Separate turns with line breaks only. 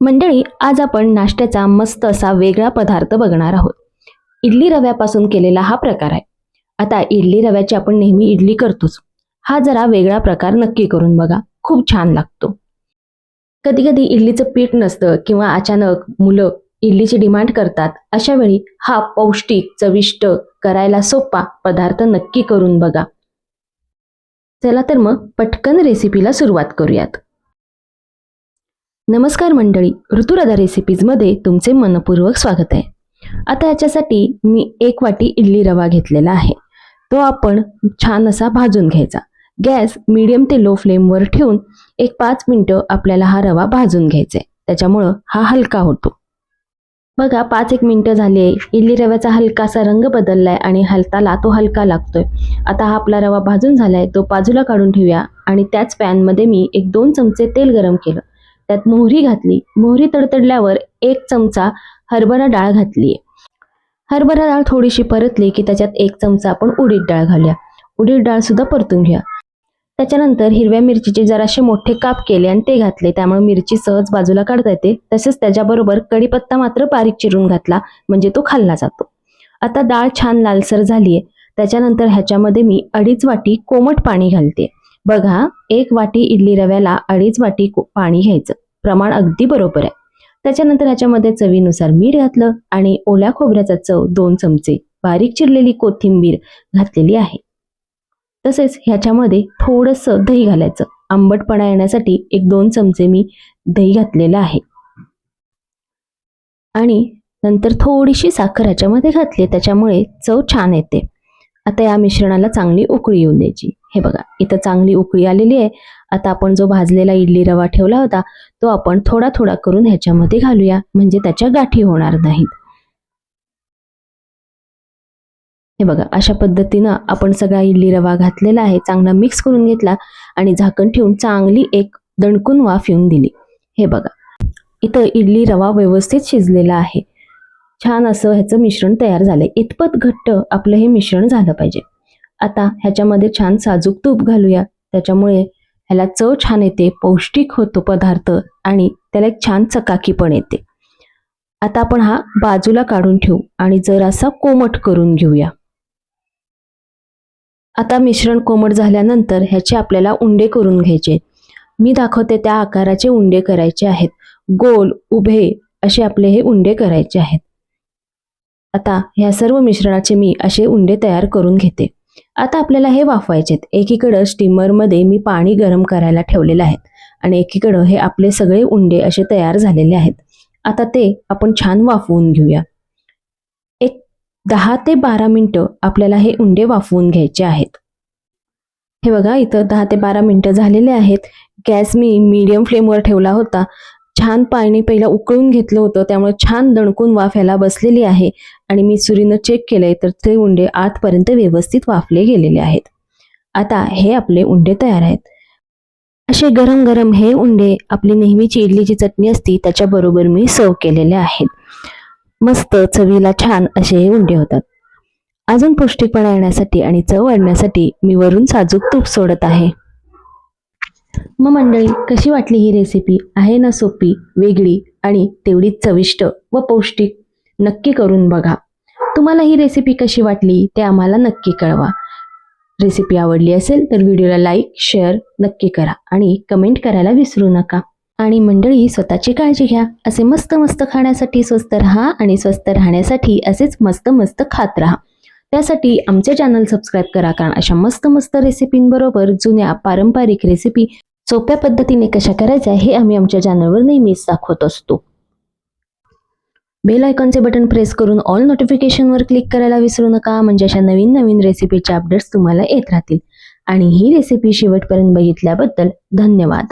मंडळी आज आपण नाश्त्याचा मस्त असा वेगळा पदार्थ बघणार आहोत. इडली रव्यापासून केलेला हा प्रकार आहे. आता इडली रव्याची आपण नेहमी इडली करतोच. हा जरा वेगळा प्रकार नक्की करून बघा. खूप छान लागतो. कधी कधी इडलीचं पीठ नसतं किंवा अचानक मुलं इडलीची डिमांड करतात अशा वेळी हा पौष्टिक चविष्ट करायला सोपा पदार्थ नक्की करून बघा. चला तर मग पटकन रेसिपीला सुरुवात करूयात. नमस्कार मंडळी ऋतुराधा रेसिपीजमध्ये तुमचे मनपूर्वक स्वागत आहे. आता याच्यासाठी मी एक वाटी इडली रवा घेतलेला आहे. तो आपण छान असा भाजून घ्यायचा. गॅस मीडियम ते लो फ्लेमवर ठेवून एक पाच मिनटं आपल्याला हा रवा भाजून घ्यायचा आहे. त्याच्यामुळं हा हलका होतो. बघा पाच एक मिनटं झाली आहे. इडली रव्याचा हलकासा रंग बदललाय आणि हलताला तो हलका लागतोय. आता हा आपला रवा भाजून झालाय. तो बाजूला काढून ठेवूया आणि त्याच पॅनमध्ये मी एक दोन चमचे तेल गरम केलं. त्यात मोहरी घातली. मोहरी तडतडल्यावर एक चमचा हरभरा डाळ घातली हरभरा डाळ थोडीशी परतली की त्याच्यात एक चमचा आपण उडीद डाळ घालूया. उडीद डाळ सुद्धा परतून घ्या त्याच्यानंतर हिरव्या मिरचीचे जराशे मोठे काप केले आणि ते घातले. त्यामुळे मिरची सहज बाजूला काढता येते. तसेच त्याच्याबरोबर कढीपत्ता मात्र बारीक चिरून घातला म्हणजे तो खाल्ला जातो. आता डाळ छान लालसर झालीये. त्याच्यानंतर ह्याच्यामध्ये मी अडीच वाटी कोमट पाणी घालते. बघा एक वाटी इडली रव्याला अडीच वाटी पाणी घ्यायचं. प्रमाण अगदी बरोबर आहे. त्याच्यानंतर ह्याच्यामध्ये चवीनुसार मीठ घातलं आणि ओल्या खोबऱ्याचा चव दोन चमचे बारीक चिरलेली कोथिंबीर घातलेली आहे. तसेच ह्याच्यामध्ये थोडंसं दही घालायचं. आंबटपणा येण्यासाठी एक दोन चमचे मी दही घातलेलं आहे. आणि नंतर थोडीशी साखर ह्याच्यामध्ये घातली त्याच्यामुळे चव छान येते. आता या मिश्रणाला चांगली उकळी येऊन द्यायची. हे बघा इथं चांगली उकळी आलेली आहे. आता आपण जो भाजलेला इडली रवा ठेवला होता तो आपण थोडा थोडा करून ह्याच्यामध्ये घालूया. म्हणजे त्याच्या गाठी होणार नाहीत. हे बघा अशा पद्धतीनं आपण सगळा इडली रवा घातलेला आहे. चांगला मिक्स करून घेतला आणि झाकण ठेवून चांगली एक दणकून वाफ येऊन दिली. हे बघा इथं इडली रवा व्यवस्थित शिजलेला आहे. छान असं ह्याचं मिश्रण तयार झालंय. इतपत घट्ट आपलं हे मिश्रण झालं पाहिजे. आता ह्याच्यामध्ये छान साजूक तूप घालूया. त्याच्यामुळे ह्याला चव छान येते पौष्टिक होतो पदार्थ आणि त्याला एक छान चकाकी पण येते. आता आपण हा बाजूला काढून ठेवू आणि जरासा कोमट करून घेऊया. आता मिश्रण कोमट झाल्यानंतर ह्याचे आपल्याला उंडे करून घ्यायचे. मी दाखवते त्या आकाराचे उंडे करायचे आहेत. गोल उभे असे आपले हे उंडे करायचे आहेत. आता ह्या सर्व मिश्रणाचे मी असे उंडे तयार करून घेते. आता आपल्याला हे वाफवायचे आहेत एकीकडं स्टीमरमध्ये मी पाणी गरम करायला ठेवलेलं आहे आणि एकीकडं हे आपले सगळे उंडे असे तयार झालेले आहेत. आता ते आपण छान वाफवून घेऊया. एक दहा ते बारा मिनटं आपल्याला हे उंडे वाफवून घ्यायचे आहेत. हे बघा इथं दहा ते बारा मिनटं झालेले आहेत. गॅस मी मीडियम फ्लेमवर ठेवला होता. छान पाणी पहिला उकळून घेतलं होतं त्यामुळे छान दणकून वाफ याला बसलेली आहे आणि मी सुरीनं चेक केलंय तर ते उंडे आतपर्यंत व्यवस्थित वाफले गेलेले आहेत. आता हे आपले उंडे तयार आहेत. असे गरम गरम हे उंडे आपली नेहमीची इडलीची चटणी असती त्याच्याबरोबर मी सर्व केलेले आहेत. मस्त चवीला छान असे हे उंडे होतात. अजून पौष्टिकपणा येण्यासाठी आणि चव वाढण्यासाठी मी वरून साजूक तूप सोडत आहे. मग मंडळी कशी वाटली ही रेसिपी आहे ना सोपी वेगळी आणि तेवढीच चविष्ट व पौष्टिक? नक्की करून बघा. तुम्हाला ही रेसिपी कशी वाटली ते आम्हाला नक्की कळवा. रेसिपी आवडली असेल तर व्हिडिओला लाईक शेअर नक्की करा आणि कमेंट करायला विसरू नका. आणि मंडळी स्वतःची काळजी घ्या. असे मस्त मस्त खाण्यासाठी स्वस्त राहा आणि स्वस्त राहण्यासाठी असेच मस्त मस्त खात राहा. त्यासाठी आमचे चॅनल सबस्क्राईब करा कारण अशा मस्त मस्त रेसिपींबरोबर जुन्या पारंपरिक रेसिपी सोप्या पद्धतीने कशा करायच्या हे आम्ही आमच्या चॅनलवर नेहमीच दाखवत असतो. बेल आयकॉनचे बटन प्रेस करून ऑल नोटिफिकेशनवर क्लिक करायला विसरू नका म्हणजे अशा नवीन नवीन रेसिपीचे अपडेट्स तुम्हाला येत राहतील. आणि ही रेसिपी शेवटपर्यंत बघितल्याबद्दल धन्यवाद.